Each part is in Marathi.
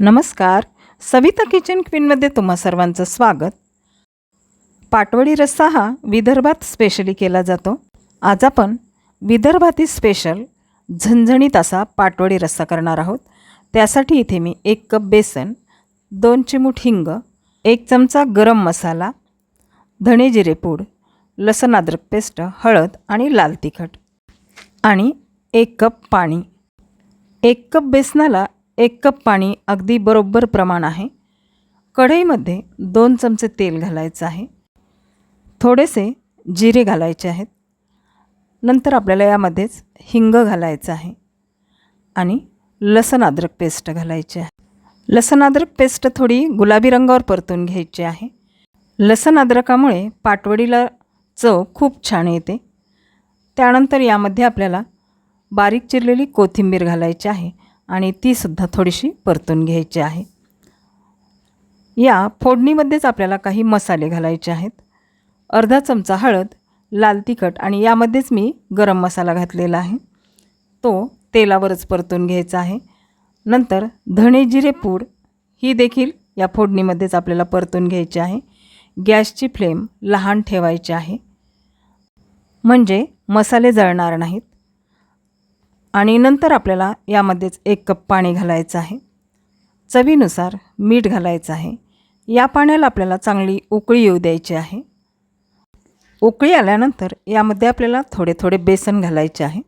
नमस्कार. सविता किचन क्वीनमध्ये तुम्हा सर्वांचं स्वागत. पाटवडी रस्सा हा विदर्भात स्पेशली केला जातो. आज आपण विदर्भातील स्पेशल झणझणीत असा पाटवडी रस्सा करणार आहोत. त्यासाठी इथे मी एक कप बेसन दोन चिमूट हिंग एक चमचा गरम मसाला धणे जिरे पूड लसण अद्रक पेस्ट हळद आणि लाल तिखट आणि एक कप पाणी. एक कप बेसनाला एक कप पाणी अगदी बरोबर प्रमाण आहे. कढईमध्ये दोन चमचे तेल घालायचं आहे. थोडेसे जिरे घालायचे आहेत. नंतर आपल्याला यामध्येच हिंग घालायचं आहे. आणि लसण अद्रक पेस्ट घालायची आहे. लसण अद्रक पेस्ट थोडी गुलाबी रंगावर परतून घ्यायची आहे. लसण अद्रकामुळे पाटवडीला चव खूप छान येते. त्यानंतर यामध्ये आपल्याला बारीक चिरलेली कोथिंबीर घालायची आहे. आणि तीसुद्धा थोडीशी परतून घ्यायची आहे. या फोडणीमध्येच आपल्याला काही मसाले घालायचे आहेत. अर्धा चमचा हळद लाल तिखट आणि यामध्येच मी गरम मसाला घातलेला आहे. तो तेलावरच परतून घ्यायचा आहे. नंतर धणे जिरे पूड ही देखील या फोडणीमध्येच आपल्याला परतून घ्यायची आहे. गॅसची फ्लेम लहान ठेवायची आहे. म्हणजे मसाले जळणार नाहीत. आणि नंतर आपल्याला यामध्येच एक कप पाणी घालायचं आहे. चवीनुसार मीठ घालायचं आहे. या पाण्याला आपल्याला चांगली उकळी येऊ द्यायची आहे. उकळी आल्यानंतर यामध्ये आपल्याला थोडे थोडे बेसन घालायचे आहे.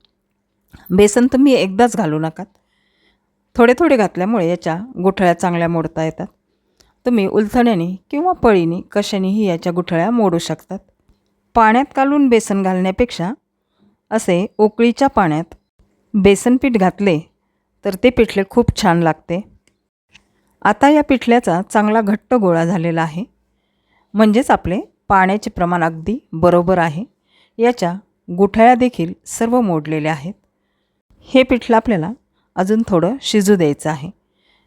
बेसन तुम्ही एकदाच घालू नकात थोडे थोडे घातल्यामुळे याच्या गुठळ्या चांगल्या मोडता येतात. तुम्ही उलथण्याने किंवा पळीने कशानेही याच्या गुठळ्या मोडू शकतात. पाण्यात घालून बेसन घालण्यापेक्षा असे उकळीच्या पाण्यात बेसन पीठ घातले तर ते पिठले खूप छान लागते. आता या पिठल्याचा चांगला घट्ट गोळा झालेला आहे. म्हणजेच आपले पाण्याचे प्रमाण अगदी बरोबर आहे. याच्या गुठळ्या देखील सर्व मोडलेल्या आहेत. हे पिठलं आपल्याला अजून थोडं शिजू द्यायचं आहे.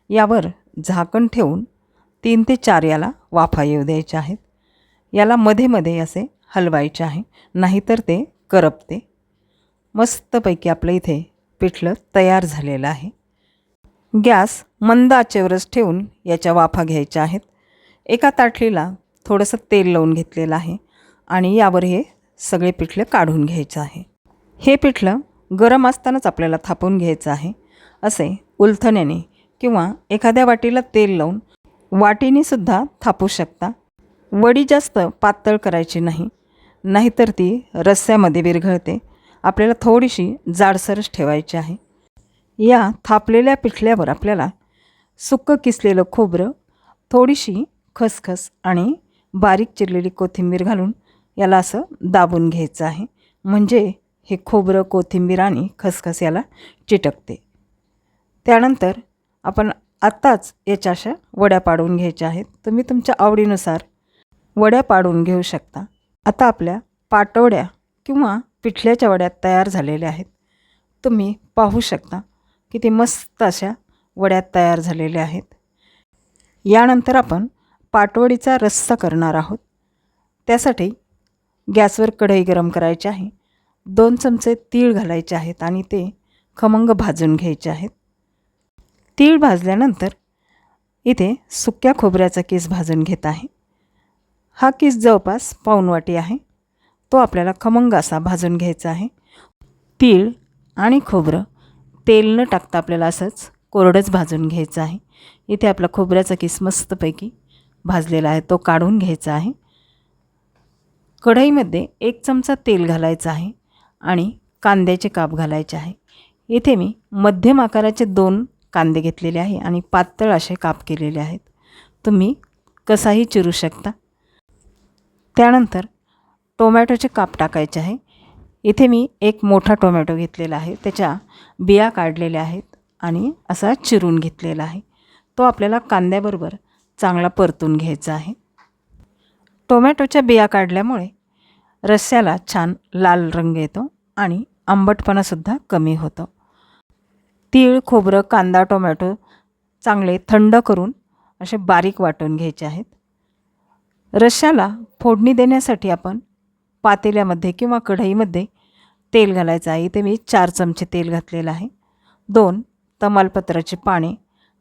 यावर झाकण ठेवून तीन ते चार याला वाफा येऊ द्यायचे आहेत. याला मध्ये मध्ये असे हलवायचे आहे नाहीतर ते करपते. मस्तपैकी आपलं इथे पिठलं तयार झालेलं आहे. गॅस मंद आचेवरच ठेवून याच्या वाफा घ्यायच्या आहेत. एका ताटलीला थोडंसं तेल लावून घेतलेलं आहे आणि यावर हे सगळे पिठलं काढून घ्यायचं आहे. हे पिठलं गरम असतानाच आपल्याला थापून घ्यायचं आहे. असे उलथण्याने किंवा एखाद्या वाटीला तेल लावून वाटीनेसुद्धा थापू शकता. वडी जास्त पातळ करायची नाही नाहीतर ती रस्स्यामध्ये विरघळते. आपल्याला थोडीशी जाडसरच ठेवायची आहे. या थापलेल्या पिठल्यावर आपल्याला सुक्कं किसलेलं खोबरं थोडीशी खसखस आणि बारीक चिरलेली कोथिंबीर घालून याला असं दाबून घ्यायचं आहे. म्हणजे हे खोबरं कोथिंबीर आणि खसखस याला चिटकते. त्यानंतर आपण आत्ताच याच्या अशा वड्या पाडून घ्यायच्या आहेत. तुम्ही तुमच्या आवडीनुसार वड्या पाडून घेऊ शकता. आता आपल्या पाटवड्या किंवा पिठल्याच्या वड्या तयार झालेल्या आहेत. तुम्ही पाहू शकता किती मस्त अशा वड्या तयार झालेल्या आहेत. यानंतर आपण पाटवडीचा रस्सा करणार आहोत. त्यासाठी गॅसवर कढई गरम करायची आहे. दोन चमचे तीळ घालायचे आहेत आणि ते खमंग भाजून घ्यायचे आहेत. तीळ भाजल्यानंतर इथे सुक्या खोबऱ्याचा केस भाजून घेत आहे. हा केस जवळपास पाऊन वाटी आहे. तो आपल्याला खमंग असा भाजून घ्यायचा आहे. तीळ आणि खोबरं. तेल न टाकता आपल्याला असंच कोरडंच भाजून घ्यायचं आहे. इथे आपला खोबऱ्याचा किस मस्तपैकी भाजलेला आहे. तो काढून घ्यायचा आहे. कढईमध्ये एक चमचा तेल घालायचं आहे आणि कांद्याचे काप घालायचे आहे. इथे मी मध्यम आकाराचे दोन कांदे घेतलेले आहे आणि पातळ असे काप केलेले आहेत. तुम्ही कसाही चिरू शकता. त्यानंतर टोमॅटोचे काप टाकायचे आहे. इथे मी एक मोठा टोमॅटो घेतलेला आहे. त्याच्या बिया काढलेल्या आहेत आणि असा चिरून घेतलेला आहे. तो आपल्याला कांद्याबरोबर चांगला परतून घ्यायचा आहे. टोमॅटोच्या बिया काढल्यामुळे रस्स्याला छान लाल रंग येतो आणि आंबटपणासुद्धा कमी होतो. तीळ खोबरं कांदा टोमॅटो चांगले थंड करून असे बारीक वाटून घ्यायचे आहेत. रश्याला फोडणी देण्यासाठी आपण पातेल्यामध्ये किंवा कढईमध्ये तेल घालायचं आहे. इथे मी चार चमचे तेल घातलेलं आहे. दोन तमालपत्राचे पाने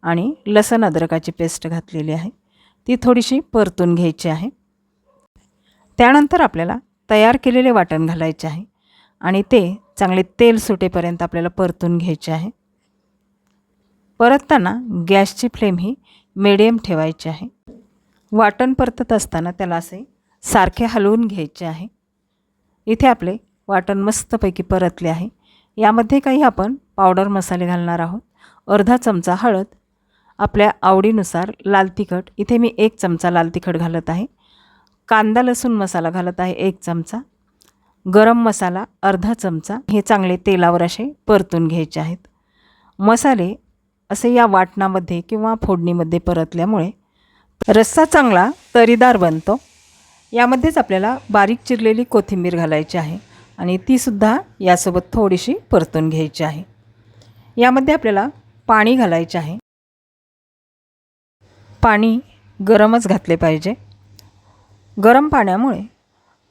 आणि लसण अद्रकाची पेस्ट घातलेली आहे. ती थोडीशी परतून घ्यायची आहे. त्यानंतर आपल्याला तयार केलेले वाटण घालायचे आहे आणि ते चांगले तेल सुटेपर्यंत आपल्याला परतून घ्यायचे आहे. परतताना गॅसची फ्लेम ही मिडियम ठेवायची आहे. वाटण परतत असताना त्याला असे सारखे हलवून घ्यायचे आहे. इथे आपले वाटण मस्तपैकी परतले आहे. यामध्ये काही आपण पावडर मसाले घालणार आहोत. अर्धा चमचा हळद आपल्या आवडीनुसार लाल तिखट. इथे मी एक चमचा लाल तिखट घालत आहे. कांदा लसूण मसाला घालत आहे एक चमचा. गरम मसाला अर्धा चमचा. हे चांगले तेलावर असे परतून घ्यायचे आहेत. मसाले असे या वाटणामध्ये किंवा फोडणीमध्ये परतल्यामुळे रस्सा चांगला तरीदार बनतो. यामध्येच आपल्याला बारीक चिरलेली कोथिंबीर घालायची आहे आणि तीसुद्धा यासोबत थोडीशी परतून घ्यायची आहे. यामध्ये आपल्याला पाणी घालायचे आहे. पाणी गरमच घातले पाहिजे. गरम पाण्यामुळे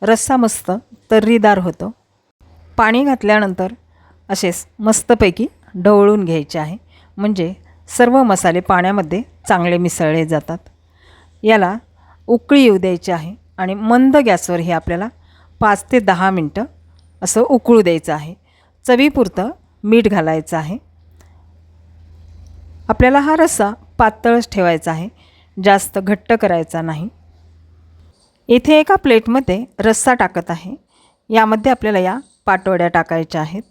रस्सा मस्त तर्रीदार होतो. पाणी घातल्यानंतर असेच मस्तपैकी ढवळून घ्यायचे आहे. म्हणजे सर्व मसाले पाण्यामध्ये चांगले मिसळले जातात. याला उकळी येऊ द्यायची आहे. आणि मंद गॅसवर हे आपल्याला पाच ते दहा मिनटं असं उकळू द्यायचं आहे. चवीपुरतं मीठ घालायचं आहे. आपल्याला हा रस्सा पातळच ठेवायचा आहे. जास्त घट्ट करायचा नाही. इथे एका प्लेटमध्ये रस्सा टाकत आहे. यामध्ये आपल्याला या पाटोड्या टाकायच्या आहेत.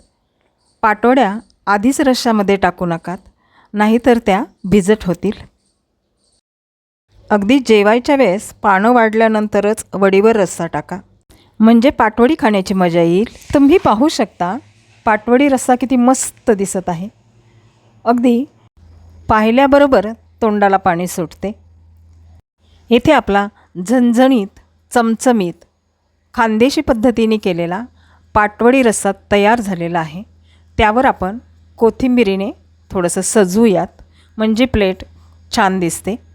पाटोड्या आधीच रश्श्यामध्ये टाकू नकात नाहीतर त्या भिजट होतील. अगदी जेवायच्या वेळेस पानं वाढल्यानंतरच वडीवर रस्सा टाका. म्हणजे पाटवडी खाण्याची मजा येईल. तुम्ही पाहू शकता पाटवडी रस्सा किती मस्त दिसत आहे. अगदी पाहिल्याबरोबर तोंडाला पाणी सुटते. येथे आपला झणझणीत चमचमीत खानदेशी पद्धतीने केलेला पाटवडी रस्सा तयार झालेला आहे. त्यावर आपण कोथिंबिरीने थोडंसं सजवूयात म्हणजे प्लेट छान दिसते.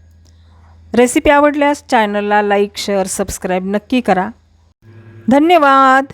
रेसिपी आवडल्यास चॅनलला लाईक शेअर सबस्क्राईब नक्की करा. धन्यवाद.